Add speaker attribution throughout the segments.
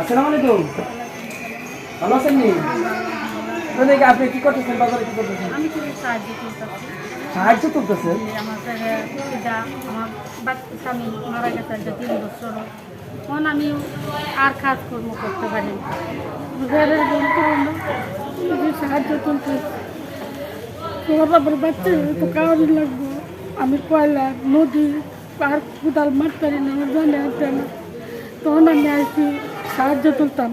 Speaker 1: আসসালামু আলাইকুম ভালো আছেন নি? দেখি আপনি কি করতেছেন? বাজারে কি করতেছেন?
Speaker 2: আমি সাহায্য করতেছি।
Speaker 1: সাহায্য করতেছেন?
Speaker 2: আমার বাচ্চা স্বামী মারা গেছে তিন বছর। তখন আমি আর কাজকর্ম করতে পারি ঘরের সাহায্য করতে বাবার বাচ্চা তো লাগবো। আমি কয়লা নদী আর কোদাল মাঠ পারি না আমার জানে না। তখন আমি আসি সাহায্য তুলতাম।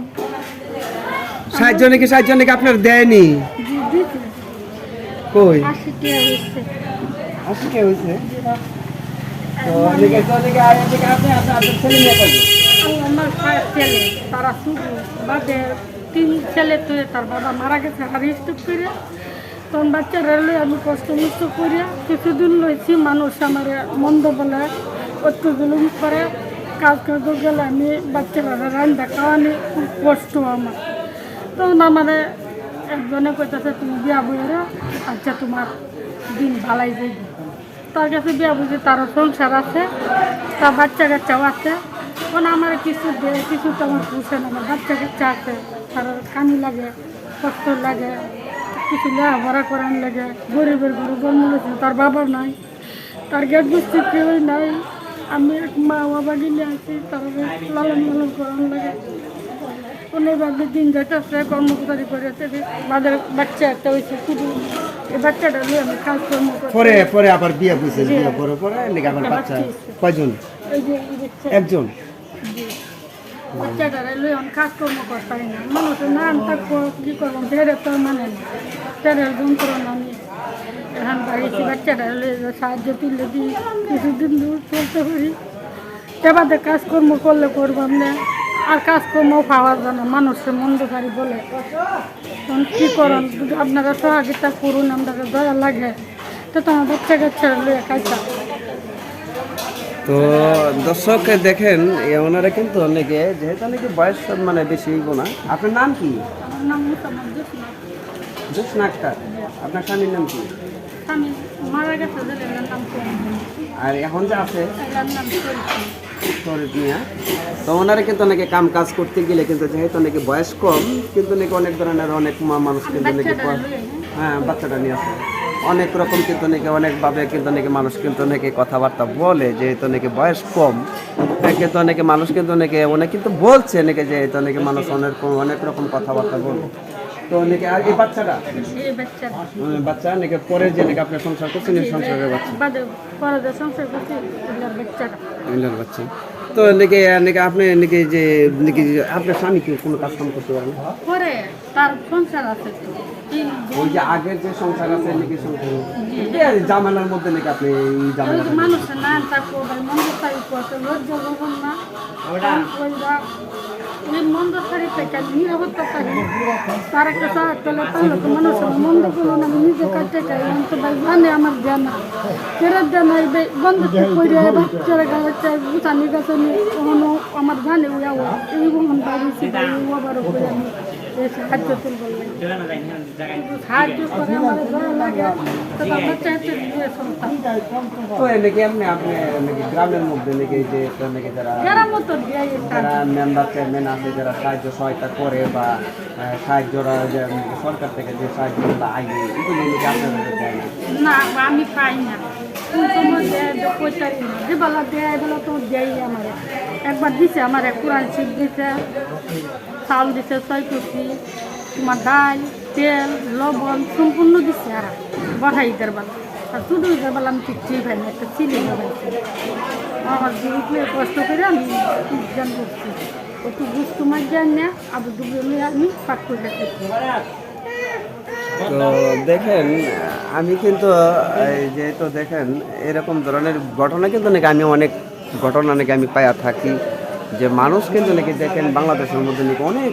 Speaker 1: সাহায্য নাকি সাহায্য নাকি আপনার দেয়নি? কই?
Speaker 2: আশি
Speaker 1: কে হয়েছে। তো তো আর আপনি আপনার ছেলে
Speaker 2: আমার ছেলে। তারা শুধু বাদে তিন ছেলে তার বাবা মারা গেছে স্টুপ করে। তখন বাচ্চারা লই আমি কষ্ট মষ্ট করিয়া কিছুদিন লইছি মানুষ আমার মন্দ বলে জুলুম করে। কাজ করতে গেলে আমি বাচ্চা বাচ্চারা রান্না খাওয়ানি খুব কষ্ট আমার। তখন আমার একজনে কইতেছে, তুমি বিয়া বইরা আচ্ছা তোমার দিন ভালাই যাইবে। তার কাছে বিয়া বুঝি তারও সংসার আছে, তার বাচ্চা কাচ্চাও আছে। কোন আমার কিছু দেয় কিছু তো আমার না, আমার বাচ্চা কাচ্চা আছে। তার কানি লাগে, কষ্ট লাগে, কিছু লেখাপড়া করান লাগে। গরিবের জন্ম হয়েছে তার বাবা নাই। তার গেট বুঝতে কেউ নাই। আমি মা বাবা গেলে আছি তারপরে লালন পালন করান লাগে। অনেকভাবে দিন যাচ্ছে কর্মচারী করে আমাদের বাচ্চা একটা হয়েছে শুধু এই বাচ্চাটা নিয়ে আমি কাজকর্ম করি
Speaker 1: পরে পরে আবার বিয়ে বুঝছেন বিয়ে পরে পরে আবার বাচ্চা কয়জন? একজন?
Speaker 2: বাচ্চাটারে লই আমি কাজকর্ম করতে পারি না। মানুষের নাম থাকব, কী করব, ছেড়ে তো মানে না। ছেড়ের যন্ত্রণা আমি। এখন বাড়িতে বাচ্চাটারে লই সাহায্য তুলে দিই, কিছুদিন দূর চলতে পারি। এবারে কাজকর্ম করলে করবাম না আর কাজকর্ম পাওয়া যায় না, মানুষের মন্দ পারি বলে। তখন কী করুন, আপনারা সহযোগিতা করুন আপনারা দয়া লাগে। তো তোমার বাচ্চা কাচ্চা লইয়া খাইতাম
Speaker 1: তো দর্শক দেখেন ওনারা কিন্তু অনেকে যেহেতু অনেকে বয়স মানে বেশি না। আপনার নাম কি? আক্তার। আপনার স্বামীর নাম কি? আর এখন যে আছে? তো ওনারা কিন্তু অনেকে কাম কাজ করতে গেলে কিন্তু যেহেতু অনেকে বয়স কম কিন্তু নাকি অনেক ধরনের অনেক মা- মানুষ কিন্তু নাকি হ্যাঁ বাচ্চাটা নিয়ে আসে অনেক রকম কিন্তু নাকি অনেকভাবে কিন্তু নাকি মানুষ কিন্তু নাকি কথাবার্তা বলে যেহেতু নাকি বয়স কম। তাই কিন্তু অনেকে মানুষ কিন্তু নাকি অনেক কিন্তু বলছে নাকি যে যেহেতু নাকি মানুষ অনেক অনেক রকম কথাবার্তা বলে। তো নাকি আর এই বাচ্চাটা
Speaker 2: বাচ্চা।
Speaker 1: নাকি পরে যে নাকি আপনার সংসার করছেন সংসারের বাচ্চা? তো নাকি নাকি আপনি নাকি যে নাকি যে আপনার স্বামী কি কোনো কাজ কাম করতে পারেন
Speaker 2: তার সংসার আছে তো। তিন
Speaker 1: ওই যে আগের যে সংসার আছে নাকি সংসার। এই জামালার মধ্যে নাকি আপনি
Speaker 2: নাম থাকব ভাই মন্দ পরতে লজ্জা করবেন না। মন্দ থেকে নিরাপত্তা পারি তার একটা করলে তাহলে তো মানুষের মন্দ করল না আমি নিজে কাটতে চাই আমি তো ভাই জানে আমার জানা ফেরত দেন এই বন্ধ করে বাচ্চারা গাছে গুছানি গাছানি কখনো আমার জানে ওয়া ওয়া এই বাড়িছি ভাই আবারও করে আমি এই সাহায্য তুলব সাহায্য করে আমার ভালো লাগে তো তার বাচ্চা সন্তান
Speaker 1: তো এই আপনি আপনি নাকি গ্রামের মধ্যে নাকি যে নাকি যারা
Speaker 2: মতো
Speaker 1: যারা মেম্বার চেয়ারম্যান আছে যারা সাহায্য সহায়তা করে বা সাহায্যরা যে সরকার থেকে যে সাহায্যগুলো আইনে এগুলো নাকি আপনাদের দেয় না?
Speaker 2: আমি পাই না। একবার দিছে আমার কোরআন শিখ দিছে। চাউল দিছে ছয় কেজি তোমার ডাল তেল, লবণ সম্পূর্ণ দিছে আর বাড়াই দেড় বেলা আর শুধু দেড় বেলা আমি কিচ্ছুই পাই না একটা চিলি আমার কষ্ট করে আমি উদ্যান করছি একটু বুঝতে মার না আবার দুপুরে আমি পাক করে রাখছি
Speaker 1: তো দেখেন, আমি কিন্তু যেহেতু দেখেন, এরকম ধরনের ঘটনা কিন্তু নাকি আমি অনেক ঘটনা নাকি আমি পাইয়া থাকি। যে মানুষ কিন্তু নাকি দেখেন বাংলাদেশের মধ্যে নাকি অনেক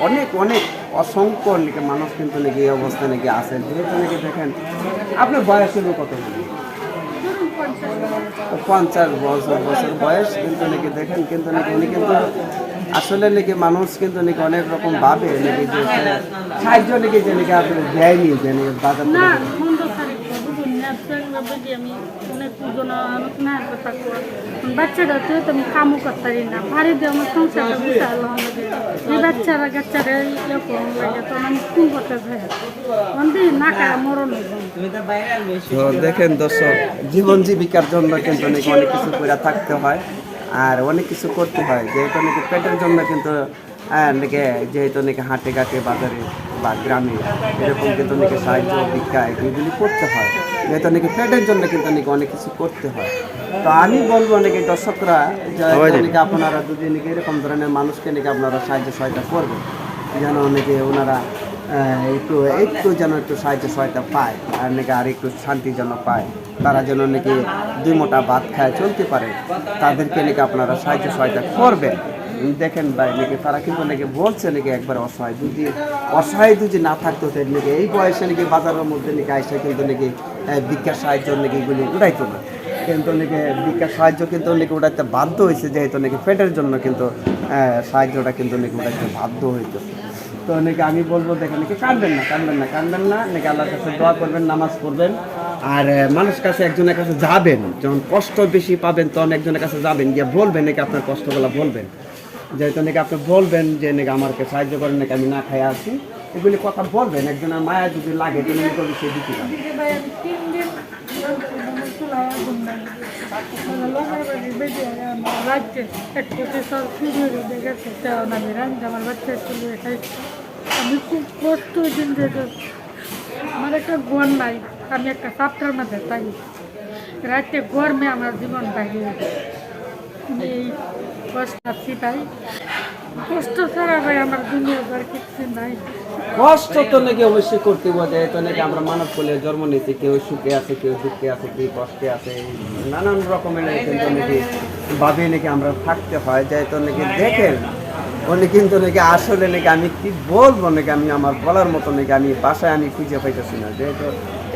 Speaker 1: অনেক অনেক অসংখ্য নাকি মানুষ কিন্তু নাকি এই অবস্থায় নাকি আছে। যেহেতু নাকি দেখেন আপনার বয়স হলো কত?
Speaker 2: পঞ্চাশ
Speaker 1: বছর বছর বয়স কিন্তু নাকি দেখেন কিন্তু নাকি উনি কিন্তু আসলে নাকি মানুষ কিন্তু নাকি অনেক রকম ভাবে নাকি যে সাহায্য নাকি যে নাকি আপনি দেয়নি যে নাকি বাজার
Speaker 2: অনেক বাচ্চাটা তো তুমি কামও করতে না। বাড়ি দিয়ে আমার সংসারটা আল্লাহ আমাদের বাচ্চারা গাচ্চারা এরকম লাগে তখন আমি কোন করতে ভাই অন্দি না কারা মরণ
Speaker 1: তো দেখেন দর্শক, জীবন জীবিকার জন্য কিন্তু অনেক কিছু করে থাকতে হয়, আর অনেক কিছু করতে হয়। যেহেতু নাকি পেটের জন্য কিন্তু আহ, নাকি যেহেতু নাকি হাটে ঘাটে বাজারে বা গ্রামে এরকম কিন্তু নাকি সাহায্য ভিক্ষা এগুলি করতে হয়। যেহেতু নাকি পেটের জন্য কিন্তু নাকি অনেক কিছু করতে হয়। তো আমি বলব নাকি দর্শকরা যে নাকি আপনারা যদি নাকি এরকম ধরনের মানুষকে নাকি আপনারা সাহায্য সহায়তা করবেন যেন নাকি ওনারা একটু একটু যেন একটু সাহায্য সহায়তা পায় আর নাকি আর একটু শান্তি যেন পায়। তারা যেন নাকি দুই মোটা ভাত খায় চলতে পারে। তাদেরকে নাকি আপনারা সাহায্য সহায়তা করবেন। দেখেন ভাই, নাকি তারা কিন্তু নাকি বলছে নাকি একবার অসহায় যদি অসহায় যদি না থাকতো নাকি এই বয়সে নাকি বাজারের মধ্যে নাকি আইসে কিন্তু নাকি ভিক্ষার সাহায্য নাকি এগুলি উঠাইতো না। কিন্তু নাকি ভিক্ষার সাহায্য কিন্তু নাকি উঠাইতে বাধ্য হয়েছে, যেহেতু নাকি পেটের জন্য কিন্তু সাহায্যটা কিন্তু নাকি উঠাইতে বাধ্য হইতেছে। তো নাকি আমি বলব, দেখেন নাকি কাঁদবেন না কাঁদবেন না কাঁদবেন না, নাকি আল্লাহর কাছে দোয়া করবেন, নামাজ পড়বেন। আর মানুষ কাছে একজনের কাছে যাবেন, যখন কষ্ট বেশি পাবেন, তখন একজনের কাছে যাবেন, গিয়ে বলবেন নাকি আপনার কষ্টগুলো বলবেন। যেহেতু নাকি আপনি বলবেন যে নাকি আমাকে সাহায্য করেন নাকি আমি না খাই আছি? এগুলি কথা বলবেন একজনের মায়া যদি লাগে তুমি মনে করবে
Speaker 2: আমি তিন খুব কষ্ট দিন আমার একটা ঘর নাই আমি একটা চাপটার মধ্যে থাকি রাতে গরমে আমার জীবন বাইরে কষ্ট
Speaker 1: তো নাকি অবশ্যই করতে বোঝে তো নাকি আমরা মানব কোলে জন্ম নিয়েছি, কেউ সুখে আছে, কেউ দুঃখে আছে, কেউ কষ্টে আছে, নানান রকমের কিন্তু নাকি ভাবে নাকি আমরা থাকতে হয় যাই তো নাকি দেখেন, উনি কিন্তু নাকি আসলে নাকি আমি কি বলব নাকি আমি আমার বলার মতো নাকি আমি বাসায় আমি খুঁজে পাইতেছি না যেহেতু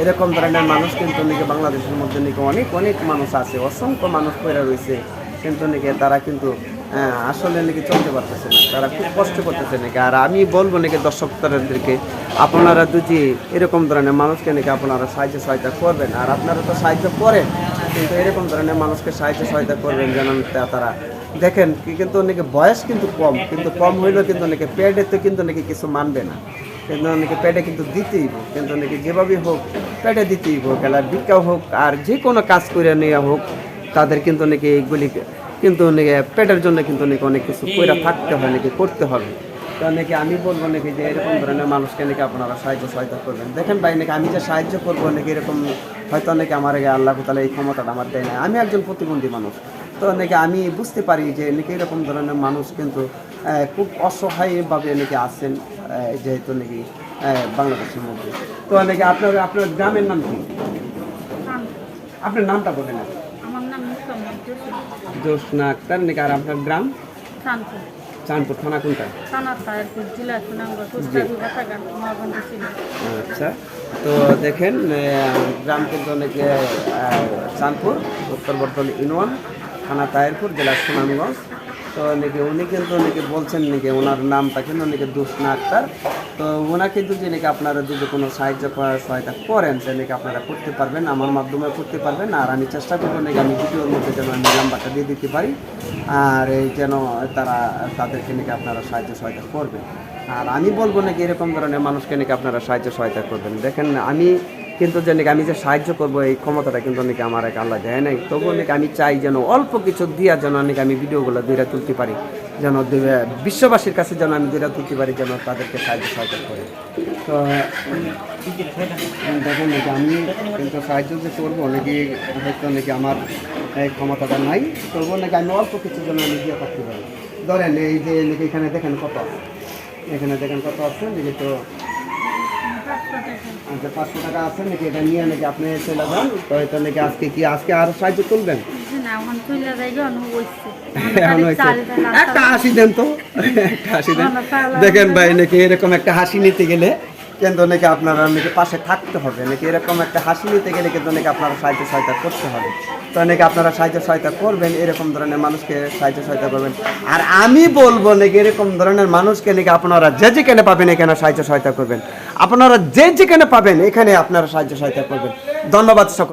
Speaker 1: এরকম ধরনের মানুষ কিন্তু নাকি বাংলাদেশের মধ্যে নাকি অনেক অনেক মানুষ আছে, অসংখ্য মানুষ পড়ে রয়েছে। কিন্তু নাকি তারা কিন্তু আসলে নাকি চলতে পারতেছে না, তারা খুব কষ্ট করতেছে নাকি। আর আমি বলব নাকি দর্শকদেরকে আপনারা যদি এরকম ধরনের মানুষকে নাকি আপনারা সাহায্য সহায়তা করবেন, আর আপনারা তো সাহায্য করেন, কিন্তু এরকম ধরনের মানুষকে সাহায্য সহায়তা করবেন যেন তারা দেখেন কিন্তু নাকি বয়স কিন্তু কম কিন্তু কম হইলেও কিন্তু নাকি পেটে তো কিন্তু নাকি কিছু মানবে না। কিন্তু নাকি পেটে কিন্তু দিতেই হোক কিন্তু নাকি যেভাবেই হোক, পেটে দিতেই হোক এলা ভিক্ষা হোক, আর যে কোনো কাজ করে নেওয়া হোক তাদের কিন্তু নাকি এইগুলি কিন্তু নাকি পেটের জন্য কিন্তু নাকি অনেক কিছু করে থাকতে হয় নাকি করতে হবে। তো নাকি আমি বলব নাকি যে এরকম ধরনের মানুষকে নাকি আপনারা সাহায্য সহায়তা করবেন। দেখেন ভাই নাকি আমি যে সাহায্য করব নাকি এরকম হয়তো নাকি আমার আগে আল্লাহ তালা এই ক্ষমতাটা আমার দেয় না আমি একজন প্রতিবন্ধী মানুষ। তো নাকি আমি বুঝতে পারি যে নাকি এরকম ধরনের মানুষ কিন্তু খুব অসহায়ভাবে নাকি আছেন যেহেতু নাকি বাংলাদেশের মধ্যে। তো নাকি আপনার আপনার গ্রামের নাম কি? আপনার নামটা বলেন। না জোসনা আক্তার নাকি আর আপনার গ্রাম? চাঁদপুর। থানা কোনটা? আচ্ছা তো দেখেন গ্রাম কিন্তু অনেক আহ, চাঁদপুর উত্তর বর্ধমান ইউনিয়ন থানা তায়েরপুর জেলা সুনামগঞ্জ। তো নাকি উনি কিন্তু নাকি বলছেন নাকি ওনার নামটা কিন্তু নাকি দুষ্না আক্তার। তো ওনাকে যদি নাকি আপনারা যদি কোনো সাহায্য করার সহায়তা করেন তাহলে নাকি আপনারা করতে পারবেন, আমার মাধ্যমে করতে পারবেন। আর আমি চেষ্টা করব নাকি আমি ভিডিওর মধ্যে যেন আমি নাম্বারটা দিয়ে দিতে পারি, আর এই যেন তারা, তাদেরকে নাকি আপনারা সাহায্য সহায়তা করবেন। আর আমি বলব নাকি এরকম ধরনের মানুষকে নাকি আপনারা সাহায্য সহায়তা করবেন। দেখেন, আমি কিন্তু যে নাকি, আমি যে সাহায্য করব, এই ক্ষমতাটা কিন্তু নাকি আমার এক আল্লাহ দেয় নাই। তবুও নাকি আমি চাই যেন অল্প কিছু দিয়া যেন নাকি আমি ভিডিওগুলো দুইটা তুলতে পারি। যেন বিশ্ববাসীর কাছে যেন আমি দুইটা তুলতে পারি, যেন তাদেরকে সাহায্য সহায়তা করে। তো, দেখেন নাকি আমি কিন্তু সাহায্য যে করব নাকি হয়তো নাকি আমার, এই ক্ষমতাটা নাই তবুও নাকি আমি অল্প কিছু যেন আমি দিয়ে করতে পারি। ধরেন এই যে নাকি এখানে দেখেন কত এখানে দেখেন কত আছে, নাকি তো আচ্ছা পাঁচশো টাকা আছে, নাকি এটা নিয়ে নাকি আপনি চলে যান। তো এটা নাকি আজকে কি, আজকে আর সাহায্য তুলবেন?
Speaker 2: এখন চলে যাই জন হইছে
Speaker 1: একটা হাসি দেন তো। একটা হাসি দেন। দেখেন ভাই নাকি এরকম একটা হাসি নিতে গেলে কিন্তু নাকি আপনারা নাকি পাশে থাকতে হবে। নাকি এরকম একটা হাসি নিতে গেলে কিন্তু নাকি আপনারা সাহায্য সহায়তা করতে হবে। তো নাকি আপনারা সাহায্য সহায়তা করবেন এরকম ধরনের মানুষকে সাহায্য সহায়তা করবেন। আর আমি বলব নাকি এরকম ধরনের মানুষকে নাকি আপনারা যে যেখানে পাবেন এখানে সাহায্য সহায়তা করবেন। আপনারা যে যেখানে পাবেন এখানে আপনারা সাহায্য সহায়তা করবেন। ধন্যবাদ সকল